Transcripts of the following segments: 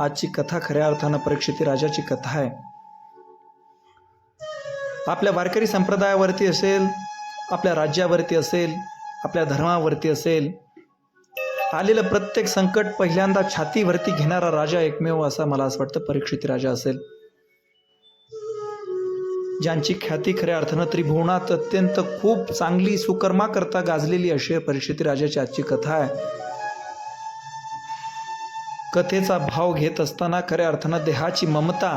आजची कथा खऱ्या अर्थानं परीक्षिती राजाची कथा आहे. आपल्या वारकरी संप्रदायावरती असेल आपल्या राज्यावरती असेल आपल्या धर्मावरती असेल आलेलं प्रत्येक संकट पहिल्यांदा छातीवरती घेणारा राजा एकमेव असा मला असं वाटतं परीक्षित राजा असेल. ज्यांची ख्याती खऱ्या अर्थानं त्रिभुवनात अत्यंत खूप चांगली सुकर्मा करता गाजलेली अशी परीक्षिती राजाची आजची कथा आहे. कथेचा भाव घेत असताना खऱ्या अर्थानं देहाची ममता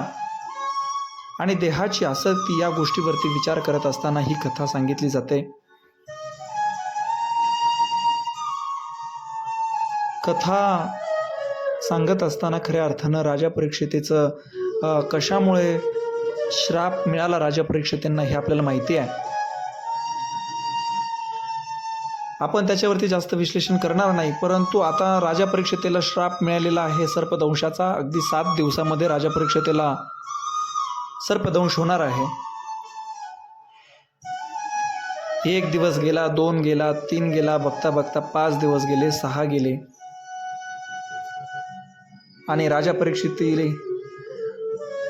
आणि देहाची आसक्ती या गोष्टीवरती विचार करत असताना ही कथा सांगितली जाते. कथा सांगत असताना खऱ्या अर्थानं राजा परीक्षितेचं कशामुळे श्राप मिळाला राजा परीक्षितेंना हे आपल्याला माहिती आहे. आपण त्याच्यावरती जास्त विश्लेषण करणार नाही परंतु आता राजा परीक्षतेला श्राप मिळालेला आहे. सर्पदंशाचा अगदी सात दिवसामध्ये राजा परीक्षतेला सर्पदंश होणार आहे. एक दिवस गेला दोन गेला तीन गेला बघता बघता पाच दिवस गेले सहा गेले. आणि राजा परीक्षित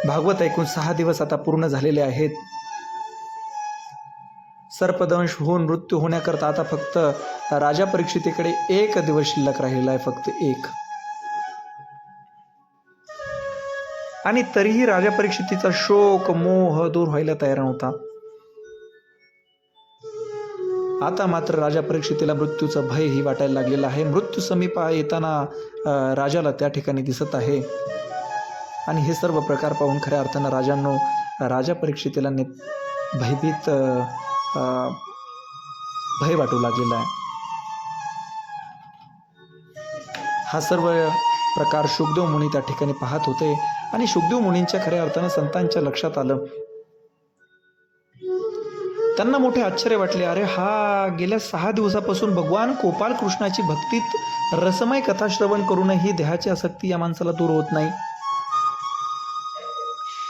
भागवत ऐकून सहा दिवस आता पूर्ण झालेले आहेत. सर्पदंश होऊन मृत्यू होण्याकरता आता फक्त राजा परीक्षितेकडे एक दिवस शिल्लक राहिलेला आहे फक्त एक. आणि तरीही राजा परीक्षितीचा शोक मोह दूर व्हायला तयार नव्हता. आता मात्र राजा परीक्षितेला मृत्यूचं भयही वाटायला लागलेलं आहे. मृत्यू समीप येताना राजाला त्या ठिकाणी दिसत आहे. आणि हे सर्व प्रकार पाहून खऱ्या अर्थानं राजांनो राजा परीक्षितेला ने भयभीत भय वाटू लागलेला आहे. हा सर्व प्रकार शुकदेव मुनी त्या ठिकाणी पाहत होते आणि शुकदेव मुनींच्या खऱ्या अर्थानं संतांच्या लक्षात आलं. त्यांना मोठे आश्चर्य वाटले. अरे हा गेल्या सहा दिवसापासून भगवान गोपाल कृष्णाची भक्तीत रसमय कथा श्रवण करूनही देहाची आसक्ती या माणसाला दूर होत नाही.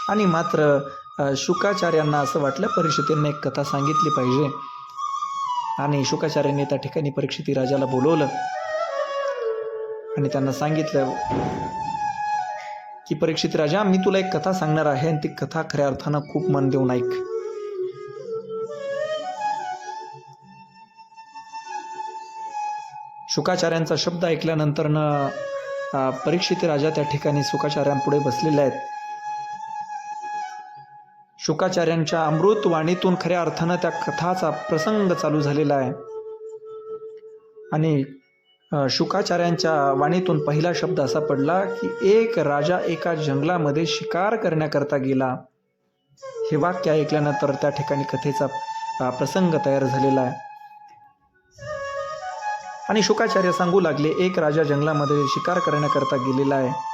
आणि मात्र शुकाचार्यांना असं वाटलं परीक्षितींना एक कथा सांगितली पाहिजे. आणि शुकाचार्यांनी त्या ठिकाणी परीक्षिती राजाला बोलवलं. आणि त्यांना सांगितलं की परीक्षित राजा मी तुला एक कथा सांगणार आहे आणि ती कथा खऱ्या अर्थानं खूप मन देऊन ऐक. शुकाचार्यांचा शब्द ऐकल्यानंतर न परीक्षित राजा त्या ठिकाणी शुकाचार्यांपुढे बसलेले आहेत. शुकाचार्यांच्या अमृत वाणीतून खऱ्या अर्थानं त्या कथाचा प्रसंग चालू झालेला आहे. आणि शुकाचार्यांच्या वाणीतून पहिला शब्द असा पडला की एक राजा एका जंगलामध्ये शिकार करण्याकरता गेला. हे वाक्य ऐकल्यानंतर त्या ठिकाणी कथेचा प्रसंग तयार झालेला आहे. आणि शुकाचार्य सांगू लागले एक राजा जंगलामध्ये शिकार करण्याकरता गेलेला आहे.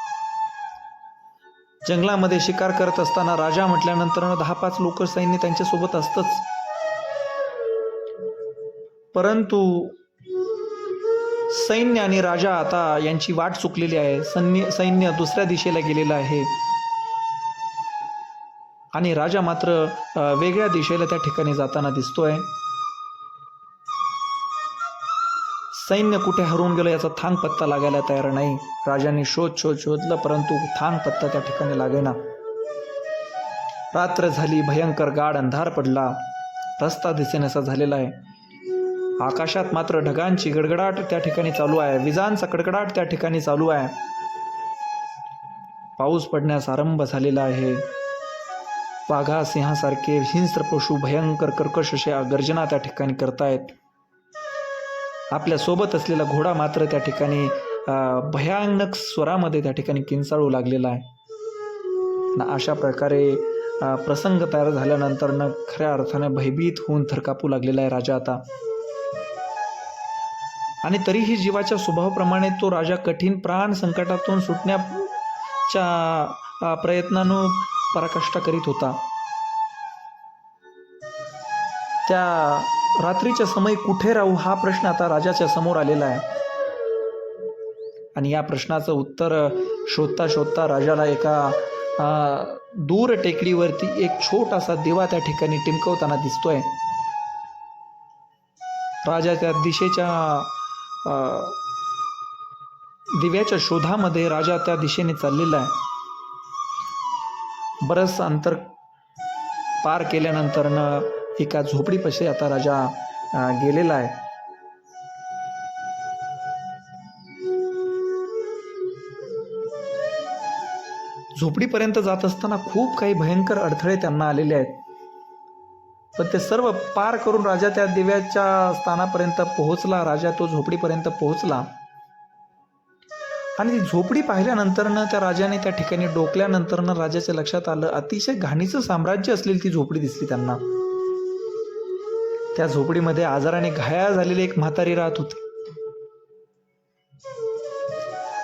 जंगलामध्ये शिकार करत असताना राजा म्हटल्यानंतर दहा पाच लोक सैन्य त्यांच्यासोबत असतंच. परंतु सैन्य आणि राजा आता यांची वाट चुकलेली आहे. सैन्य सैन्य दुसऱ्या दिशेला गेलेलं आहे. आणि राजा मात्र वेगळ्या दिशेला त्या ठिकाणी जाताना दिसतोय. सैन्य कुठे हरवून गेलं याचा थांग पत्ता लागायला तयार नाही. राजाने शोध शोध शोधलं परंतु थांग पत्ता त्या ठिकाणी लागेना रात्र झाली भयंकर गाढ अंधार पडला. रस्ता दिसेनासा झालेला आहे. आकाशात मात्र ढगांची गडगडाट त्या ठिकाणी चालू आहे. विजांचा कडकडाट त्या ठिकाणी चालू आहे. पाऊस पडण्यास आरंभ झालेला आहे. वाघा सिंहासारखे हिंस्र पशु भयंकर कर्कश अशा गर्जना त्या ठिकाणी करतायत. आपल्यासोबत असलेला घोडा मात्र त्या ठिकाणी भयानक स्वरामध्ये त्या ठिकाणी किंचाळू लागलेला आहे. अशा प्रकारे प्रसंग तयार झाल्यानंतर न खऱ्या अर्थाने भयभीत होऊन थरकापू लागलेला आहे राजा आता. आणि तरीही जीवाच्या स्वभावाप्रमाणे तो राजा कठीण प्राण संकटातून सुटण्याच्या अं, प्रयत्नानं पराकाष्ठा करीत होता. त्या रात्रीच्या समय कुठे राहू हा प्रश्न आता राजाच्या समोर आलेला आहे. आणि या प्रश्नाचं उत्तर शोधता शोधता राजाला एका दूर टेकडीवरती एक छोटासा दिवा त्या ठिकाणी टिमकवताना दिसतोय. राजा त्या दिशेच्या दिव्याच्या शोधामध्ये राजा त्या दिशेने चाललेला आहे. बरंच अंतर पार केल्यानंतरनं एका झोपडीपाशी आता राजा गेलेला आहे. झोपडीपर्यंत जात असताना खूप काही भयंकर अडथळे त्यांना आलेले आहेत. पण ते सर्व पार करून राजा त्या दिव्याच्या स्थानापर्यंत पोहोचला. राजा तो झोपडीपर्यंत पोहोचला. आणि ती झोपडी पाहिल्यानंतरनं त्या राजाने त्या ठिकाणी डोकल्यानंतरनं राजाच्या लक्षात आलं. अतिशय घाणीचं साम्राज्य असलेली ती झोपडी दिसली त्यांना. त्या झोपडीमध्ये आजाराने घायाळ झालेली एक म्हातारी राहत होती.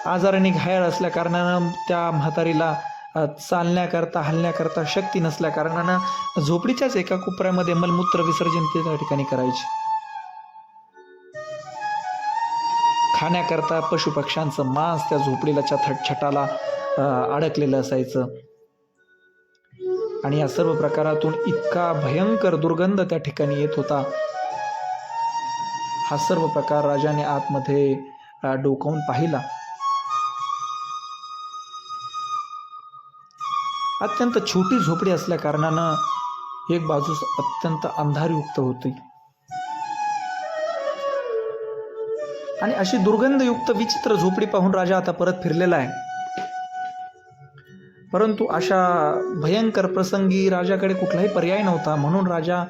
आजाराने घायाळ असल्या कारणानं त्या म्हातारीला चालण्याकरता हलण्याकरता शक्ती नसल्या कारणानं झोपडीच्याच एका कोपऱ्यामध्ये मलमूत्र विसर्जन ते त्या ठिकाणी करायचे. खाण्याकरता पशुपक्ष्यांचं मांस त्या झोपडीला थटछटाला अडकलेलं असायचं. आणि या सर्व प्रकारातून इतका भयंकर दुर्गंध त्या ठिकाणी येत होता. हा सर्व प्रकार राजाने आतमध्ये डोकावून पाहिला. अत्यंत छोटी झोपडी असल्या कारणानं एक बाजूस अत्यंत अंधारयुक्त होती. आणि अशी दुर्गंधयुक्त विचित्र झोपडी पाहून राजा आता परत फिरलेला आहे. परंतु अशा भयंकर प्रसंगी राजाकडे कुठलाही पर्याय नव्हता. म्हणून राजा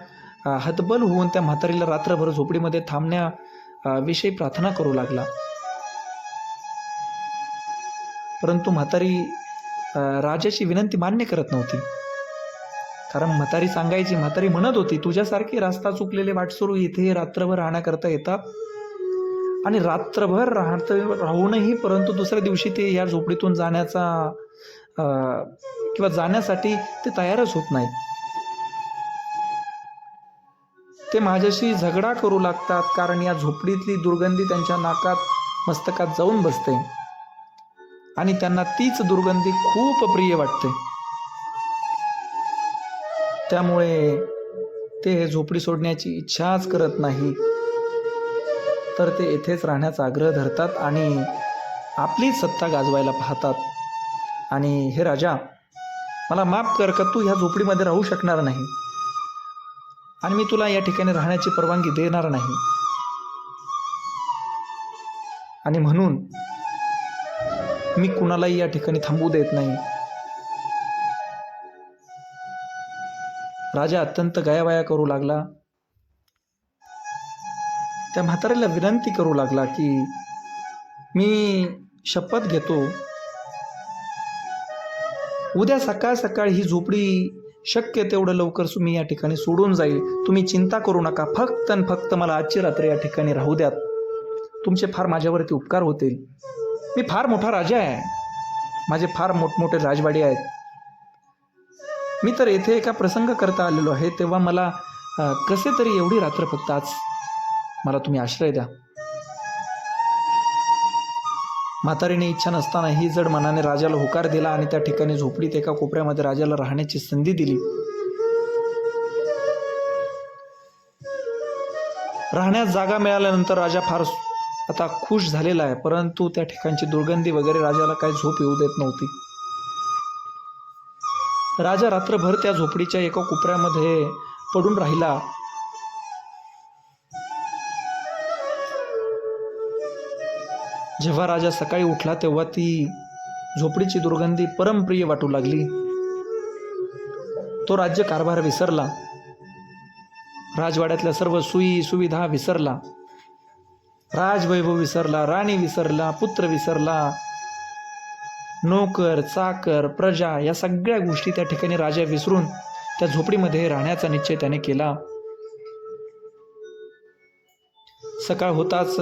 हतबल होऊन त्या म्हातारीला रात्रभर झोपडीमध्ये थांबण्या विषयी प्रार्थना करू लागला. परंतु म्हातारी राजाची विनंती मान्य करत नव्हती. कारण म्हातारी सांगायची म्हातारी म्हणत होती तुझ्यासारखी रास्ता चुकलेले वाटसरू इथे रात्रभर राहण्याकरता येतात आणि रात्रभर राहत राहूनही परंतु दुसऱ्या दिवशी ते या झोपडीतून जाण्याचा किंवा जाण्यासाठी ते तयारच होत नाही ते माझ्याशी झगडा करू लागतात कारण या झोपडीतली दुर्गंधी त्यांच्या नाकात मस्तकात जाऊन बसते. आणि त्यांना तीच दुर्गंधी खूप प्रिय वाटते. त्यामुळे ते हे झोपडी सोडण्याची इच्छाच करत नाही. तर ते येथेच राहण्याचा आग्रह धरतात आणि आपलीच सत्ता गाजवायला पाहतात. आणि हे राजा मला माफ कर का तू ह्या झोपडीमध्ये राहू शकणार नाही. आणि मी तुला या ठिकाणी राहण्याची परवानगी देणार नाही. आणि म्हणून मी कुणालाही या ठिकाणी थांबू देत नाही. राजा अत्यंत गयावया करू लागला. त्या म्हाताऱ्याला विनंती करू लागला की मी शपथ घेतो. उद्या सकाळ सकाळ ही झोपडी शक्य तेवढं लवकर तुम्ही या ठिकाणी सोडून जाईल. तुम्ही चिंता करू नका. फक्त आणि फक्त मला आजची रात्र या ठिकाणी राहू द्यात. तुमचे फार माझ्यावरती उपकार होतील. मी फार मोठा राजा आहे. माझे फार मोठमोठे राजवाडी आहेत. मी तर येथे एका प्रसंग करता आलेलो आहे तेव्हा मला कसे तरी एवढी रात्र फक्त आज मला तुम्ही आश्रय द्या. म्हातारीने इच्छा नसतानाही जड मनाने राजाला होकार दिला आणि त्या ठिकाणी झोपडीत एका कोपऱ्यामध्ये राजाला राहण्याची संधी दिली. राहण्यास जागा मिळाल्यानंतर राजा फार आता खुश झालेला आहे परंतु त्या ठिकाणची दुर्गंधी वगैरे राजाला काही झोप येऊ देत नव्हती. राजा रात्रभर त्या झोपडीच्या एका कोपऱ्यामध्ये पडून राहिला. जेव्हा राजा सकाळी उठला तेव्हा ती झोपडीची दुर्गंधी परमप्रिय वाटू लागली. तो राज्य कारभार विसरला. राजवाड्यातल्या सर्व सुई सुविधा विसरला. राजवैभव विसरला राणी विसरला पुत्र विसरला. नोकर चाकर प्रजा या सगळ्या गोष्टी त्या ठिकाणी राजा विसरून त्या झोपडीमध्ये राहण्याचा निश्चय त्याने केला. सकाळ होताच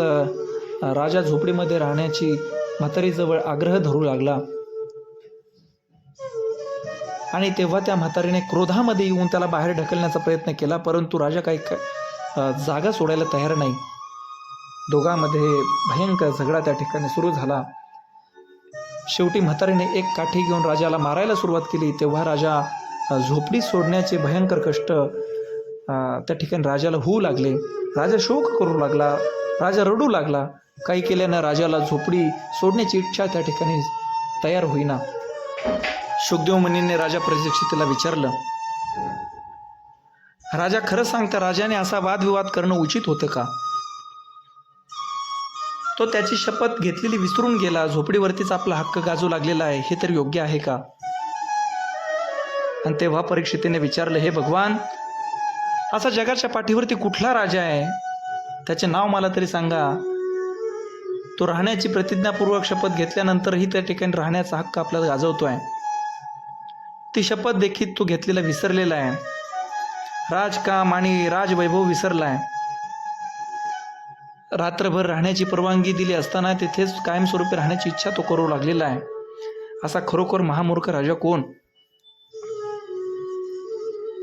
राजा झोपडीमध्ये राहण्याची म्हातारीजवळ आग्रह धरू लागला. आणि तेव्हा त्या म्हातारीने क्रोधामध्ये येऊन त्याला बाहेर ढकलण्याचा प्रयत्न केला परंतु राजा काही जागा सोडायला तयार नाही. दोघांमध्ये भयंकर झगडा त्या ठिकाणी सुरू झाला. शेवटी म्हातारीने एक काठी घेऊन राजाला मारायला सुरुवात केली. तेव्हा राजा झोपडी सोडण्याचे भयंकर कष्ट त्या ठिकाणी राजाला होऊ लागले. राजा शोक करू लागला. राजा रडू लागला. काही केल्यानं राजाला झोपडी सोडण्याची इच्छा त्या ठिकाणी तयार होईना. शुकदेव मुनीने राजा परीक्षितीला विचारलं राजा खरं सांगता राजाने असा वादविवाद करणं उचित होतं का? तो त्याची शपथ घेतलेली विसरून गेला. झोपडीवरतीच आपला हक्क गाजू लागलेला आहे. हे तर योग्य आहे का? आणि तेव्हा परीक्षितेने विचारलं हे भगवान असा जगाच्या पाठीवरती कुठला राजा आहे? त्याचे नाव मला तरी सांगा. तो राहण्याची प्रतिज्ञापूर्वक शपथ घेतल्यानंतरही त्या ठिकाणी राहण्याचा हक्क आपल्याला गाजवतो आहे ती शपथ देखील तो घेतलेला विसरलेला आहे. राजकाम आणि राजवैभव आहे रात्रभर राहण्याची परवानगी दिली असताना तिथेच कायमस्वरूपी राहण्याची इच्छा तो करू लागलेला आहे. असा खरोखर महामूर्ख राजा कोण?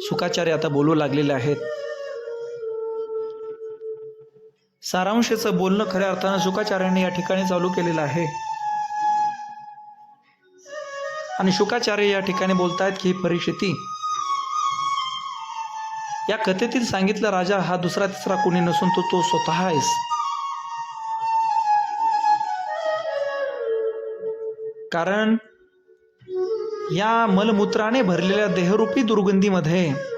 सुखाचार्य आता बोलू लागलेले आहेत. सारांशाचं बोलणं खऱ्या अर्थानं शुकाचार्यांनी या ठिकाणी चालू केलेलं आहे. आणि शुकाचार्य या ठिकाणी बोलतायत की परिषिती या कथेतील सांगितलं राजा हा दुसरा तिसरा कोणी नसून तो तो स्वतः आहेस. कारण या मलमूत्राने भरलेल्या देहरूपी दुर्गंधीमध्ये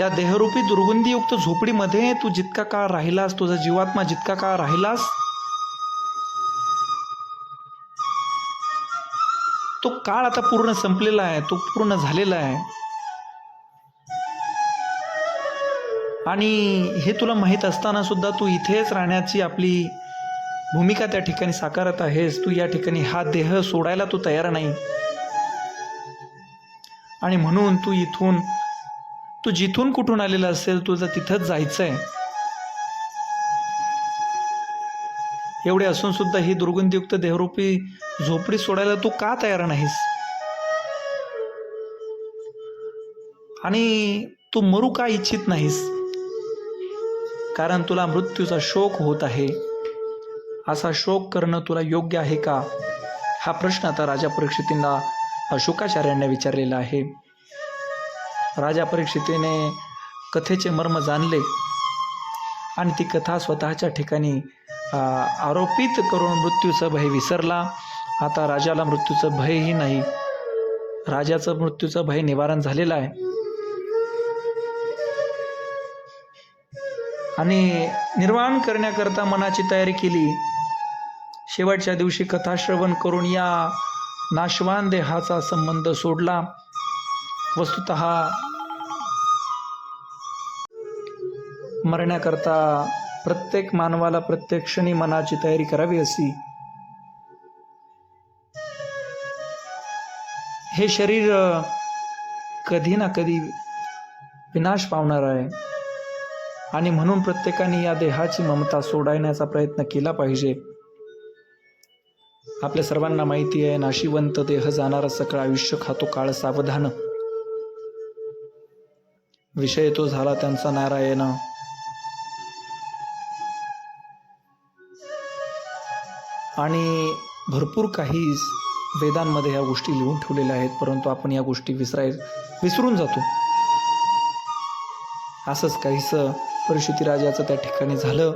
या देहरूपी दुर्गंधीयुक्त झोपडीमध्ये तू जितका काळ राहिलास तुझा जीवात्मा जितका काळ राहिलास तो काळ आता पूर्ण संपलेला आहे तो पूर्ण झालेला आहे. आणि हे तुला माहीत असताना सुद्धा तू इथेच राहण्याची आपली भूमिका त्या ठिकाणी साकारत आहेस. तू या ठिकाणी हा देह सोडायला तू तयार नाही. आणि म्हणून तू इथून तू जिथून कुठून आलेला असेल तुझं तिथंच जायचं आहे एवढे असून सुद्धा ही दुर्गंधीयुक्त देहरूपी झोपडी सोडायला तू का तयार नाहीस? आणि तू मरू का इच्छित नाहीस? कारण तुला मृत्यूचा शोक होत आहे. असा शोक करणं तुला योग्य आहे का? हा प्रश्न आता राजा परीक्षितींना अशोकाचार्यांना विचारलेला आहे. राजा परीक्षितेने कथेचे मर्म जाणले आणि ती कथा स्वतःच्या ठिकाणी आरोपित करून मृत्यूचं भय विसरला. आता राजाला मृत्यूचं भयही नाही. राजाचं मृत्यूचं भय निवारण झालेलं आहे. आणि निर्वाण करण्याकरता मनाची तयारी केली. शेवटच्या दिवशी कथाश्रवण करून या नाशवान देहाचा संबंध सोडला. वस्तुत मरण्याकरता प्रत्येक मानवाला प्रत्येक क्षणी मनाची तयारी करावी अशी हे शरीर कधी ना कधी विनाश पावणार आहे. आणि म्हणून प्रत्येकाने या देहाची ममता सोडवण्याचा प्रयत्न केला पाहिजे. आपल्या सर्वांना माहिती आहे नाशिवंत देह जाणारा सकळ आयुष्य खातो काळ सावधान. विषय तो झाला त्यांचा नारायण. आणि भरपूर काही वेदांमध्ये ह्या गोष्टी लिहून ठेवलेल्या आहेत परंतु आपण या गोष्टी विसराय विसरून जातो. असंच काहीसं परिस्थिती राजाचं त्या ठिकाणी झालं.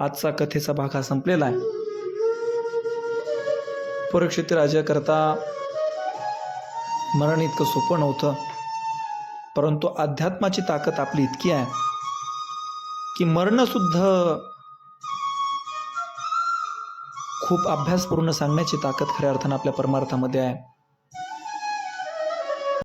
आजचा कथेचा भाग हा संपलेला आहे. परीक्षित राजाकरता मरण इतकं सोपं नव्हतं परंतु अध्यात्माची ताकद आपली इतकी आहे की मरणसुद्धा खूप अभ्यासपूर्ण सांगण्याची ताकद खऱ्या अर्थानं आपल्या परमार्थामध्ये आहे.